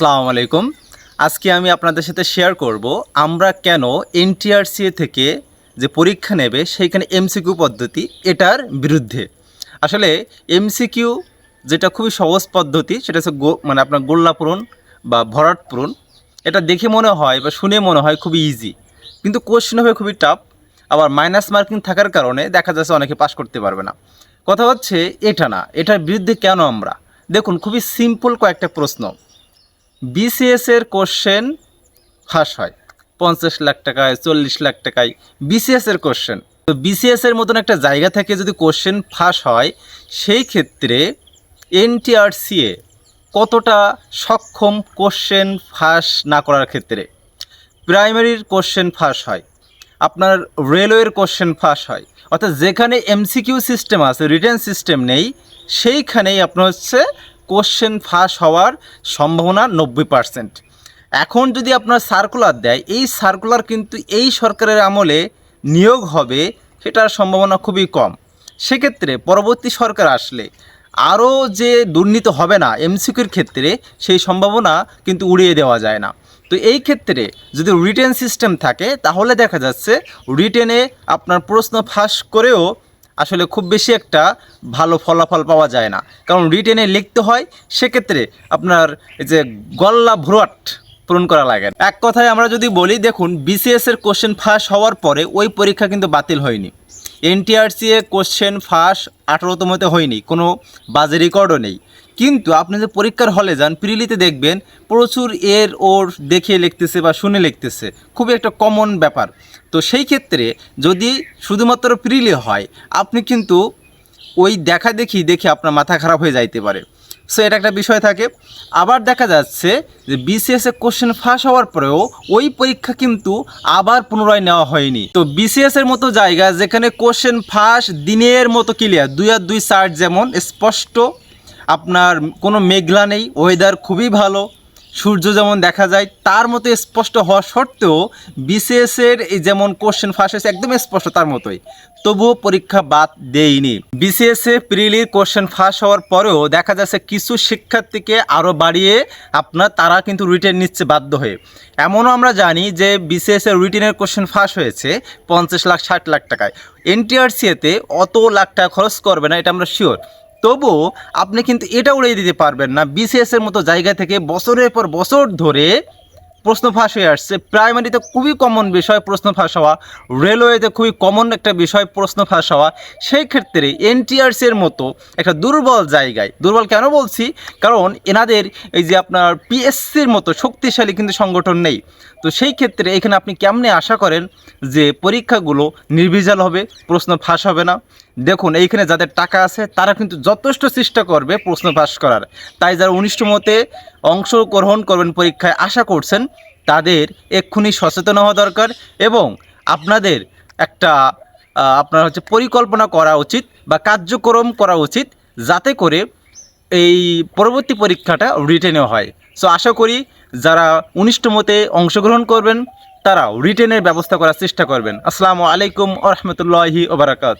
আসসালামু আলাইকুম। আজকে আমি আপনাদের সাথে শেয়ার করব আমরা কেন এনটিআরসিএ থেকে যে পরীক্ষা নেবে সেইখানে এমসিকিউ পদ্ধতি এটার বিরুদ্ধে। আসলে এমসিকিউ যেটা খুবই সহজ পদ্ধতি সেটা হচ্ছে মানে আপনার গোল্লা পূরণ বা ভরাট পূরণ। এটা দেখে মনে হয় বা শুনে মনে হয় খুবই ইজি কিন্তু কোশ্চেন হবে খুবই টাফ আবার মাইনাস মার্কিং থাকার কারণে দেখা যাচ্ছে অনেকে পাশ করতে পারবে না। কথা হচ্ছে এটা না, এটার বিরুদ্ধে কেন আমরা? দেখুন, খুবই সিম্পল কয়েকটা প্রশ্ন। বিসিএস এর কোশ্চেন ফাঁস হয়। পঞ্চাশ লাখ টাকায়, চল্লিশ লাখ টাকায় বিসিএস এর কোশ্চেন তো বিসিএস এর মতন একটা জায়গা থেকে যদি কোশ্চেন ফাঁস হয়, সেই ক্ষেত্রে এনটিআরসিএ কতটা সক্ষম কোশ্চেন ফাঁস না করার ক্ষেত্রে? প্রাইমারির কোশ্চেন ফাঁস হয়, আপনার রেলওয়ের কোশ্চেন ফাঁস হয়, অর্থাৎ যেখানে এমসিকিউ সিস্টেম আছে রিটার্ন সিস্টেম নেই, সেইখানেই আপনার হচ্ছে কোশ্চেন ফাঁস হওয়ার সম্ভাবনা নব্বই পার্সেন্ট এখন যদি আপনার সার্কুলার দেয়, এই সার্কুলার কিন্তু এই সরকারের আমলে নিয়োগ হবে সেটার সম্ভাবনা খুবই কম। সেক্ষেত্রে পরবর্তী সরকার আসলে আরও যে দুর্নীতি হবে না এমসিকিউর ক্ষেত্রে, সেই সম্ভাবনা কিন্তু উড়িয়ে দেওয়া যায় না। তো এই ক্ষেত্রে যদি রিটেন সিস্টেম থাকে, তাহলে দেখা যাচ্ছে রিটেনে আপনার প্রশ্ন ফাঁস করেও আসলে খুব বেশি একটা ভালো ফলাফল পাওয়া যায় না। কারণ রিটেনে লিখতে হয়, সেক্ষেত্রে আপনার যে গল্লা ভ্রট পূরণ করা লাগে। এক কথায় আমরা যদি বলি, দেখুন বিসিএসের কোশ্চেন ফাঁস হওয়ার পরে ওই পরীক্ষা কিন্তু বাতিল হয়নি। এনটিআরসি এ কোশ্চেন ফাঁস আঠারোতমতে হয়নি, কোনো বাজে রেকর্ডও নেই। কিন্তু আপনি যে পরীক্ষার হলে যান, প্রিলিতে দেখবেন প্রচুর এর ওর দেখে লিখতেছে বা শুনে লিখতেছে। খুব একটা কমন ব্যাপার। তো সেই ক্ষেত্রে যদি শুধুমাত্র প্রিলি হয়, আপনি কিন্তু ওই দেখা দেখি দেখে আপনার মাথা খারাপ হয়ে যাইতে পারে। সো এটা একটা বিষয় থাকে। আবার দেখা যাচ্ছে যে বিসিএস এ কোশ্চেন ফাঁস হওয়ার পরেও ওই পরীক্ষা কিন্তু আবার পুনরায় নেওয়া হয়নি। তো বিসিএস এর মতো জায়গা যেখানে কোশ্চেন ফাঁস দিনের মতো ক্লিয়ার দুই আর দুই চার্ট যেমন স্পষ্ট, আপনার কোনো মেঘলা নেই ওয়েদার খুবই ভালো সূর্য যেমন দেখা যায়, তার মতো স্পষ্ট হওয়া সত্ত্বেও বিসিএস এর এই যেমন কোশ্চেন ফাঁস হয়েছে একদম স্পষ্ট তার মতোই। তবুও পরীক্ষা বাদ দেয়নি বিসিএস এ প্রিলির কোশ্চেন ফাঁস হওয়ার পরেও দেখা যাচ্ছে কিছু শিক্ষার্থীকে আরও বাড়িয়ে আপনার তারা কিন্তু রিটেন নিচ্ছে বাধ্য হয়ে। এমনও আমরা জানি যে বিসিএস এর রিটেনের কোশ্চেন ফাঁস হয়েছে পঞ্চাশ লাখ, ষাট লাখ টাকায়। এনটিআরসিএতে অত লাখ টাকা খরচ করবে না, এটা আমরা শিওর তবুও আপনি কিন্তু এটা উড়িয়ে দিতে পারবেন না। বিসিএস এর মতো জায়গা থেকে বছরের পর বছর ধরে প্রশ্ন ফাঁস হয়ে আসছে। প্রাইমারিতে খুবই কমন বিষয় প্রশ্ন ফাঁস হওয়া। রেলওয়েতে খুবই কমন একটা বিষয় প্রশ্ন ফাঁস হওয়া। সেই ক্ষেত্রে এনটিআরসি এর মতো একটা দুর্বল জায়গায় দুর্বল কেন বলছি? কারণ এনাদের এই যে আপনার পিএসসির মতো শক্তিশালী কিন্তু সংগঠন নেই। তো সেই ক্ষেত্রে এখানে আপনি কেমনে আশা করেন যে পরীক্ষাগুলো নির্ভেজাল হবে প্রশ্ন ফাঁস হবে না? দেখুন, এইখানে যাদের টাকা আছে, তারা কিন্তু যথেষ্ট চেষ্টা করবে প্রশ্ন ফাঁস করার। তাই যারা উনিষ্ট মতে অংশগ্রহণ করবেন পরীক্ষায়, আশা করছেন তাদের এক্ষুনি সচেতন হওয়া দরকার এবং আপনাদের একটা আপনার হচ্ছে পরিকল্পনা করা উচিত বা কার্যক্রম করা উচিত যাতে করে এই পরবর্তী পরীক্ষাটা রিটেনে হয়। সো আশা করি যারা উনিষ্ট মতে অংশগ্রহণ করবেন, তারাও রিটেনের ব্যবস্থা করার চেষ্টা করবেন। আসসালামু আলাইকুম রহমতুল্লাহি ওবরাকাত